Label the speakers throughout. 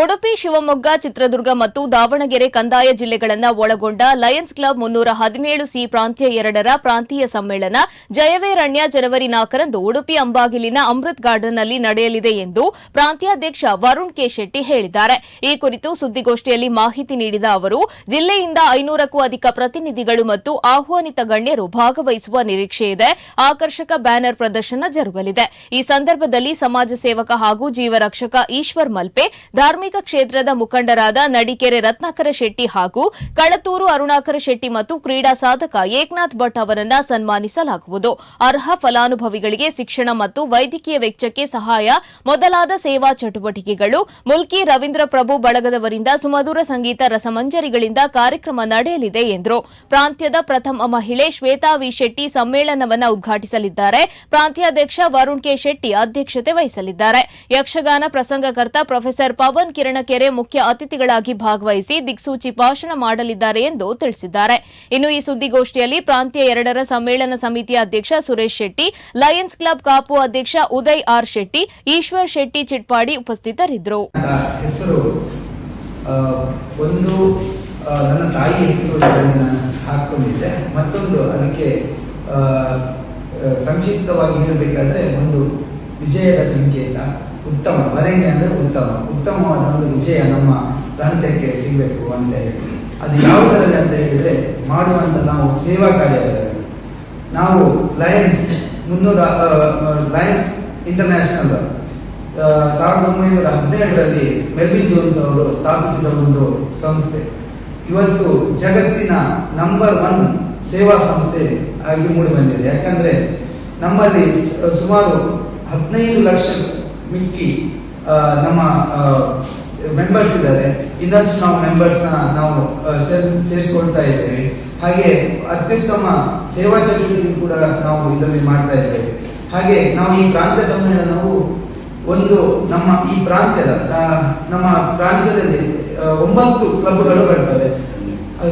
Speaker 1: ಉಡುಪಿ, ಶಿವಮೊಗ್ಗ, ಚಿತ್ರದುರ್ಗ ಮತ್ತು ದಾವಣಗೆರೆ ಕಂದಾಯ ಜಿಲ್ಲೆಗಳನ್ನು ಒಳಗೊಂಡ ಲಯನ್ಸ್ ಕ್ಲಬ್ ಮುನ್ನೂರ ಹದಿನೇಳು ಸಿ ಪ್ರಾಂತ್ಯ ಎರಡರ ಪ್ರಾಂತೀಯ ಸಮ್ಮೇಳನ ಜಯವೇರಣ್ಯ ಜನವರಿ ನಾಲ್ಕರಂದು ಉಡುಪಿ ಅಂಬಾಗಿಲಿನ ಅಮೃತ್ ಗಾರ್ಡನ್ನಲ್ಲಿ ನಡೆಯಲಿದೆ ಎಂದು ಪ್ರಾಂತ್ಯಾಧ್ಯಕ್ಷ ವರುಣ್ ಕೆ ಶೆಟ್ಟಿ ಹೇಳಿದ್ದಾರೆ. ಈ ಕುರಿತು ಸುದ್ದಿಗೋಷ್ಠಿಯಲ್ಲಿ ಮಾಹಿತಿ ನೀಡಿದ ಅವರು, ಜಿಲ್ಲೆಯಿಂದ ಐನೂರಕ್ಕೂ ಅಧಿಕ ಪ್ರತಿನಿಧಿಗಳು ಮತ್ತು ಆಹ್ವಾನಿತ ಗಣ್ಯರು ಭಾಗವಹಿಸುವ ನಿರೀಕ್ಷೆ ಇದೆ. ಆಕರ್ಷಕ ಬ್ಯಾನರ್ ಪ್ರದರ್ಶನ ಜರುಗಲಿದೆ. ಈ ಸಂದರ್ಭದಲ್ಲಿ ಸಮಾಜ ಸೇವಕ ಹಾಗೂ ಜೀವರಕ್ಷಕ ಈಶ್ವರ್ ಮಲ್ಪೆ ಧಾರ್ಮಿಕ ಕ್ಷೇತ್ರದ ಮುಖಂಡರಾದ ನಡಿಕೆರೆ ರತ್ನಾಕರ ಶೆಟ್ಟಿ ಹಾಗೂ ಕಳತೂರು ಅರುಣಾಕರ ಶೆಟ್ಟಿ ಮತ್ತು ಕ್ರೀಡಾ ಸಾಧಕ ಏಕನಾಥ್ ಭಟ್ ಅವರನ್ನ ಸನ್ಮಾನಿಸಲಾಗುವುದು. ಅರ್ಹ ಫಲಾನುಭವಿಗಳಿಗೆ ಶಿಕ್ಷಣ ಮತ್ತು ವೈದ್ಯಕೀಯ ವೆಚ್ಚಕ್ಕೆ ಸಹಾಯ, ಮೊದಲಾದ ಸೇವಾ ಚಟುವಟಿಕೆಗಳು, ಮುಲ್ಕಿ ರವೀಂದ್ರ ಪ್ರಭು ಬಳಗದವರಿಂದ ಸುಮಧುರ ಸಂಗೀತ ರಸಮಂಜರಿಗಳಿಂದ ಕಾರ್ಯಕ್ರಮ ನಡೆಯಲಿದೆ ಎಂದರು. ಪ್ರಾಂತ್ಯದ ಪ್ರಥಮ ಮಹಿಳೆ ಶ್ವೇತಾ ವಿ ಶೆಟ್ಟಿ ಸಮ್ಮೇಳನವನ್ನು ಉದ್ಘಾಟಿಸಲಿದ್ದಾರೆ. ಪ್ರಾಂತ್ಯಾಧ್ಯಕ್ಷ ವರುಣ್ ಕೆ ಶೆಟ್ಟಿ ಅಧ್ಯಕ್ಷತೆ ವಹಿಸಲಿದ್ದಾರೆ. ಯಕ್ಷಗಾನ ಪ್ರಸಂಗಕರ್ತ ಪ್ರೊಫೆಸರ್ ಪವನ್ ಕಿರಣಕೆರೆ ಮುಖ್ಯ ಅತಿಥಿಗಳಾಗಿ ಭಾಗವಹಿಸಿ ದಿಕ್ಸೂಚಿ ಭಾಷಣ ಮಾಡಲಿದ್ದಾರೆ ಎಂದು ತಿಳಿಸಿದ್ದಾರೆ. ಇನ್ನು ಈ ಸುದ್ದಿಗೋಷ್ಠಿಯಲ್ಲಿ ಪ್ರಾಂತ್ಯ ಎರಡರ ಸಮ್ಮೇಳನ ಸಮಿತಿಯ ಅಧ್ಯಕ್ಷ ಸುರೇಶ್ ಶೆಟ್ಟಿ, ಲಯನ್ಸ್ ಕ್ಲಬ್ ಕಾಪು ಅಧ್ಯಕ್ಷ ಉದಯ್ ಆರ್ ಶೆಟ್ಟಿ, ಈಶ್ವರ್ ಶೆಟ್ಟಿ ಚಿಟ್ಪಾಡಿ ಉಪಸ್ಥಿತರಿದ್ದರು.
Speaker 2: ನನ್ನ ತಾಯಿ ಹೆಸರು ಹಾಕೊಂಡಿದ್ದೆ. ಮತ್ತೊಂದು ಅದಕ್ಕೆ ಸಂಕ್ಷಿಪ್ತವಾಗಿ ಹೇಳಬೇಕಾದ್ರೆ ಒಂದು ವಿಜಯದ ಸಂಕೇತ. ಉತ್ತಮ ವರೆಣ್ಯ ಅಂದ್ರೆ ಉತ್ತಮ. ಉತ್ತಮವಾದ ಒಂದು ವಿಜಯ ನಮ್ಮ ಪ್ರಾಂತ್ಯಕ್ಕೆ ಸಿಗಬೇಕು ಅಂತ ಹೇಳಿ ಅದು ಯಾವುದರಲ್ಲಿ ಅಂತ ಹೇಳಿದ್ರೆ ಮಾಡುವಂಥ ನಾವು ಸೇವಾ ಕಾರ್ಯಗಳಲ್ಲಿ. ನಾವು ಲಯನ್ಸ್ ಮುನ್ನೂರ ಲಯನ್ಸ್ ಇಂಟರ್ನ್ಯಾಷನಲ್ ಸಾವಿರದ ಒಂಬೈನೂರ ಹದಿನೇಳರಲ್ಲಿ ಮೆಲ್ವಿನ್ ಜೋನ್ಸ್ ಅವರು ಸ್ಥಾಪಿಸಿದ ಒಂದು ಸಂಸ್ಥೆ. ಇವತ್ತು ಜಗತ್ತಿನ ನಂಬರ್ ಒನ್ ಸೇವಾ ಸಂಸ್ಥೆ ಆಗಿ ಮೂಡಿ ಬಂದಿದೆ ಯಾಕಂದ್ರೆ ನಮ್ಮಲ್ಲಿ ಸುಮಾರು ಹದಿನೈದು ಲಕ್ಷ ಮಿಕ್ಕಿ ನಮ್ಮ ಮೆಂಬರ್ಸ್ ಇದ್ದಾರೆ. ಇನ್ನಷ್ಟು ನಾವು ಮೆಂಬರ್ಸ್ನ ನಾವು ಸೇರಿಸ್ಕೊಳ್ತಾ ಇದ್ದೇವೆ. ಹಾಗೆ ಅತ್ಯುತ್ತಮ ಸೇವಾ ಚಟುವಟಿಕೆ ಕೂಡ ನಾವು ಇದರಲ್ಲಿ ಮಾಡ್ತಾ ಇದ್ದೇವೆ. ಹಾಗೆ ನಾವು ಈ ಪ್ರಾಂತ ಸಮ್ಮೇಳನವು ಒಂದು ನಮ್ಮ ಈ ಪ್ರಾಂತ್ಯದ ನಮ್ಮ ಪ್ರಾಂತ್ಯದಲ್ಲಿ ಒಂಬತ್ತು ಕ್ಲಬ್ಗಳು ಬರ್ತವೆ.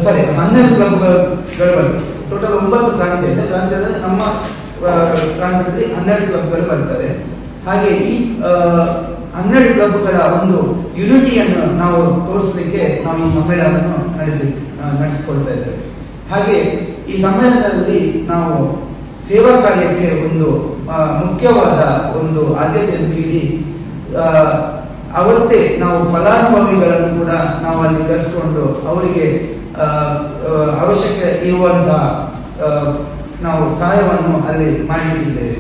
Speaker 2: ಸಾರಿ ಹನ್ನೆರಡು ಕ್ಲಬ್ಗಳು ಬರ್ತವೆ. ಟೋಟಲ್ ಒಂಬತ್ತು ಪ್ರಾಂತ್ಯ ಇದೆ. ಪ್ರಾಂತ್ಯದಲ್ಲಿ ನಮ್ಮ ಪ್ರಾಂತ್ಯದಲ್ಲಿ ಹನ್ನೆರಡು ಕ್ಲಬ್ಗಳು ಬರ್ತವೆ. ಹಾಗೆ ಈ ಹನ್ನೆರಡು ಕ್ಲಬ್ಗಳ ಒಂದು ಯುನಿಟಿಯನ್ನು ನಾವು ತೋರಿಸಲಿಕ್ಕೆ ನಾವು ಈ ಸಮ್ಮೇಳನವನ್ನು ನಡೆಸಿ ನಡೆಸಿಕೊಳ್ತಾ ಇದ್ದೇವೆ. ಹಾಗೆ ಈ ಸಮ್ಮೇಳನದಲ್ಲಿ ನಾವು ಸೇವಾ ಕಾರ್ಯಕ್ಕೆ ಒಂದು ಮುಖ್ಯವಾದ ಒಂದು ಆದ್ಯತೆಯನ್ನು ನೀಡಿ ಅವತ್ತೇ ನಾವು ಫಲಾನುಭವಿಗಳನ್ನು ಕೂಡ ನಾವು ಅಲ್ಲಿ ಕರೆಸಿಕೊಂಡು ಅವರಿಗೆ ಅವಶ್ಯಕ ಇರುವಂತಹ ನಾವು ಸಹಾಯವನ್ನು ಅಲ್ಲಿ ಮಾಡಲಿಕ್ಕಿದ್ದೇವೆ